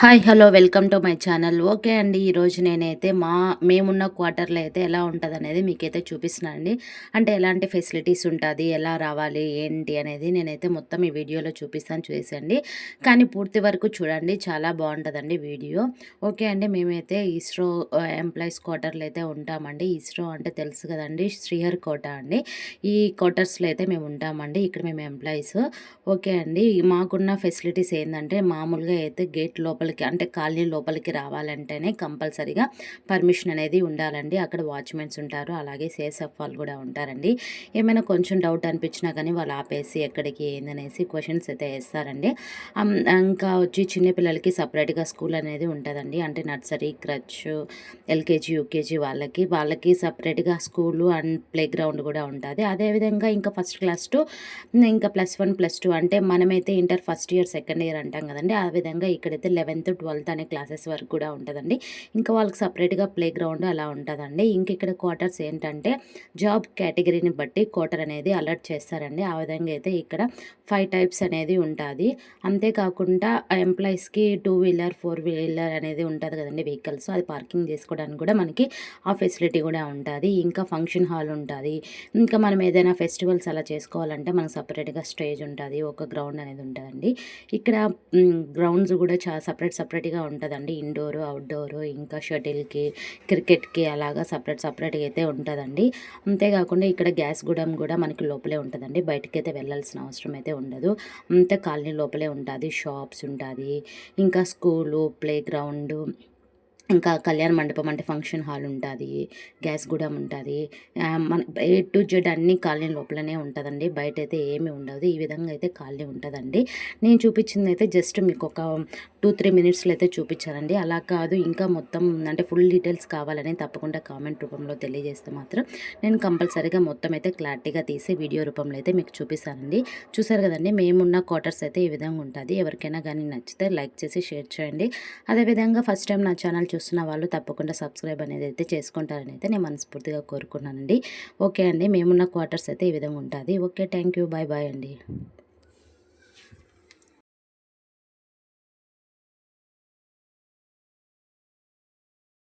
Hi hello welcome to my channel. Okay అండి ఈరోజు నేనైతే మా మేమున్న క్వార్టర్లో అయితే ఎలా ఉంటుంది అనేది మీకైతే చూపిస్తున్నాను అండి. అంటే ఎలాంటి ఫెసిలిటీస్ ఉంటుంది ఎలా రావాలి ఏంటి అనేది నేనైతే మొత్తం ఈ వీడియోలో చూపిస్తాను చూసండి కానీ పూర్తి వరకు చూడండి చాలా బాగుంటుందండి వీడియో. ఓకే అండి మేమైతే ఇస్రో ఎంప్లాయీస్ క్వార్టర్లో అయితే ఉంటామండి. ఇస్రో అంటే తెలుసు కదండి శ్రీహర్ కోట అండి. ఈ క్వార్టర్స్లో అయితే మేము ఉంటామండి ఇక్కడ మేము ఎంప్లాయీస్. ఓకే అండి మాకున్న ఫెసిలిటీస్ ఏంటంటే మామూలుగా అయితే గేట్ లోపల లోపలికి అంటే కాలనీ లోపలికి రావాలంటేనే కంపల్సరీగా పర్మిషన్ అనేది ఉండాలండి. అక్కడ వాచ్మెన్స్ ఉంటారు అలాగే సేసఫ్ వాళ్ళు కూడా ఉంటారండి. ఏమైనా కొంచెం డౌట్ అనిపించినా కానీ వాళ్ళు ఆపేసి ఎక్కడికి ఏందనేసి క్వశ్చన్స్ అయితే వేస్తారండి. ఇంకా వచ్చి చిన్నపిల్లలకి సపరేట్గా స్కూల్ అనేది ఉంటుందండి. అంటే నర్సరీ క్రచ్ ఎల్కేజీ యూకేజీ వాళ్ళకి వాళ్ళకి సపరేట్గా స్కూలు అండ్ ప్లే గ్రౌండ్ కూడా ఉంటుంది. అదేవిధంగా ఇంకా ఫస్ట్ క్లాస్ టు ఇంకా ప్లస్ వన్ ప్లస్ టూ అంటే మనమైతే inter first year second year అంటాం కదండి. ఆ విధంగా ఇక్కడైతే లెవెన్ లెవెన్త్ ట్వెల్త్ అనే క్లాసెస్ వరకు కూడా ఉంటుందండి. ఇంకా వాళ్ళకి సపరేట్గా ప్లే గ్రౌండ్ అలా ఉంటుందండి. ఇంక ఇక్కడ క్వార్టర్స్ ఏంటంటే జాబ్ కేటగిరీని బట్టి క్వార్టర్ అనేది అలర్ట్ చేస్తారండి. ఆ విధంగా అయితే ఇక్కడ ఫైవ్ టైప్స్ అనేది ఉంటుంది. అంతేకాకుండా ఎంప్లాయీస్కి టూ వీలర్ ఫోర్ వీలర్ అనేది ఉంటుంది కదండి వెహికల్స్. అది పార్కింగ్ చేసుకోవడానికి కూడా మనకి ఆ ఫెసిలిటీ కూడా ఉంటుంది. ఇంకా ఫంక్షన్ హాల్ ఉంటుంది. ఇంకా మనం ఏదైనా ఫెస్టివల్స్ అలా చేసుకోవాలంటే మనకు సపరేట్గా స్టేజ్ ఉంటుంది. ఒక గ్రౌండ్ అనేది ఉంటుందండి. ఇక్కడ గ్రౌండ్స్ కూడా చాలా సపరేట్ సపరేట్గా ఉంటుందండి. ఇండోరు అవుట్డోరు ఇంకా షటిల్కి క్రికెట్కి అలాగా సపరేట్ సపరేట్గా అయితే ఉంటుందండి. అంతేకాకుండా ఇక్కడ గ్యాస్ గుడం కూడా మనకి లోపలే ఉంటుందండి. బయటికి అయితే వెళ్ళాల్సిన అవసరం అయితే ఉండదు. అంతే కాలనీ లోపలే ఉంటుంది. షాప్స్ ఉంటుంది. ఇంకా స్కూలు ప్లే గ్రౌండ్ ఇంకా కళ్యాణ మండపం అంటే ఫంక్షన్ హాల్ ఉంటుంది గ్యాస్ కూడా ఉంటుంది. మన ఏ టు జెడ్ అన్ని కాలనీ లోపలనే ఉంటుందండి. బయట అయితే ఏమీ ఉండదు. ఈ విధంగా అయితే కాలనీ ఉంటుందండి. నేను చూపించింది అయితే జస్ట్ మీకు ఒక టూ త్రీ మినిట్స్లో అయితే చూపించానండి. అలా కాదు ఇంకా మొత్తం అంటే ఫుల్ డీటెయిల్స్ కావాలని తప్పకుండా కామెంట్ రూపంలో తెలియజేస్తే మాత్రం నేను కంపల్సరీగా మొత్తం అయితే క్లారిటీగా తీసి వీడియో రూపంలో అయితే మీకు చూపిస్తానండి. చూసారు కదండి మేమున్న క్వార్టర్స్ అయితే ఈ విధంగా ఉంటుంది. ఎవరికైనా కానీ నచ్చితే లైక్ చేసి షేర్ చేయండి. అదేవిధంగా ఫస్ట్ టైం నా ఛానల్ చూస్తున్న వాళ్ళు తప్పకుండా సబ్స్క్రైబ్ అనేది అయితే చేసుకుంటారని అయితే నేను మనస్ఫూర్తిగా కోరుకున్నానండి. ఓకే అండి మేమున్న క్వార్టర్స్ అయితే ఈ విధంగా ఉంటుంది. Okay thank you bye bye అండి.